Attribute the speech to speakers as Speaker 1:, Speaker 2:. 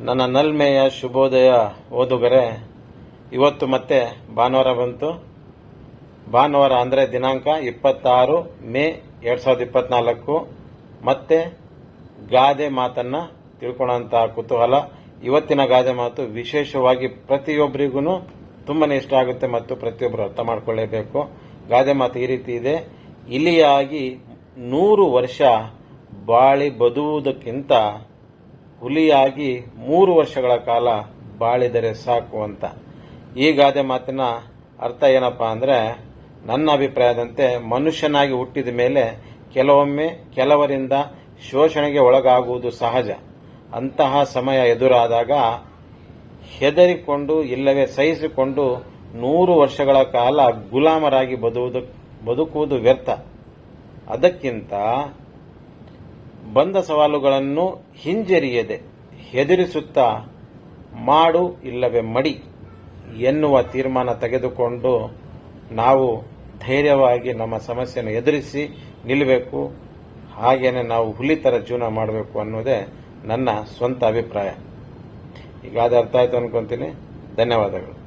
Speaker 1: ನನ್ನ ನಲ್ಮೆಯ ಶುಭೋದಯ ಓದುಗರೆ, ಇವತ್ತು ಮತ್ತೆ ಭಾನುವಾರ ಬಂತು. ಭಾನುವಾರ ಅಂದರೆ ದಿನಾಂಕ ಇಪ್ಪತ್ತಾರು ಮೇ ಎರಡು ಸಾವಿರದ ಇಪ್ಪತ್ನಾಲ್ಕು. ಮತ್ತೆ ಗಾದೆ ಮಾತನ್ನು ತಿಳ್ಕೊಳ್ಳೋಂಥ ಕುತೂಹಲ. ಇವತ್ತಿನ ಗಾದೆ ಮಾತು ವಿಶೇಷವಾಗಿ ಪ್ರತಿಯೊಬ್ಬರಿಗೂ ತುಂಬಾ ಇಷ್ಟ ಆಗುತ್ತೆ ಮತ್ತು ಪ್ರತಿಯೊಬ್ಬರು ಅರ್ಥ ಮಾಡಿಕೊಳ್ಳೇಬೇಕು. ಗಾದೆ ಮಾತು ಈ ರೀತಿ ಇದೆ. ಇಲ್ಲಿಯಾಗಿ ನೂರು ವರ್ಷ ಬಾಳಿ ಬದುವುದಕ್ಕಿಂತ ಹುಲಿಯಾಗಿ ಮೂರು ವರ್ಷಗಳ ಕಾಲ ಬಾಳಿದರೆ ಸಾಕು ಅಂತ. ಈ ಗಾದೆ ಮಾತಿನ ಅರ್ಥ ಏನಪ್ಪ ಅಂದರೆ, ನನ್ನ ಅಭಿಪ್ರಾಯದಂತೆ ಮನುಷ್ಯನಾಗಿ ಹುಟ್ಟಿದ ಮೇಲೆ ಕೆಲವೊಮ್ಮೆ ಕೆಲವರಿಂದ ಶೋಷಣೆಗೆ ಒಳಗಾಗುವುದು ಸಹಜ. ಅಂತಹ ಸಮಯ ಎದುರಾದಾಗ ಹೆದರಿಕೊಂಡು ಇಲ್ಲವೇ ಸಹಿಸಿಕೊಂಡು ನೂರು ವರ್ಷಗಳ ಕಾಲ ಗುಲಾಮರಾಗಿ ಬದುವುದು, ಬದುಕುವುದು ವ್ಯರ್ಥ. ಅದಕ್ಕಿಂತ ಬಂದ ಸವಾಲುಗಳನ್ನು ಹಿಂಜರಿಯದೆ ಹೆದರಿಸುತ್ತಾ, ಮಾಡು ಇಲ್ಲವೇ ಮಡಿ ಎನ್ನುವ ತೀರ್ಮಾನ ತೆಗೆದುಕೊಂಡು ನಾವು ಧೈರ್ಯವಾಗಿ ನಮ್ಮ ಸಮಸ್ಯೆಯನ್ನು ಎದುರಿಸಿ ನಿಲ್ಲಬೇಕು. ಹಾಗೇನೆ ನಾವು ಹುಲಿ ಥರ ಜೀವನ ಮಾಡಬೇಕು ಅನ್ನೋದೇ ನನ್ನ ಸ್ವಂತ ಅಭಿಪ್ರಾಯ. ಈಗ ಅದು ಅರ್ಥ ಆಯ್ತು ಅನ್ಕೊಂತೀನಿ. ಧನ್ಯವಾದಗಳು.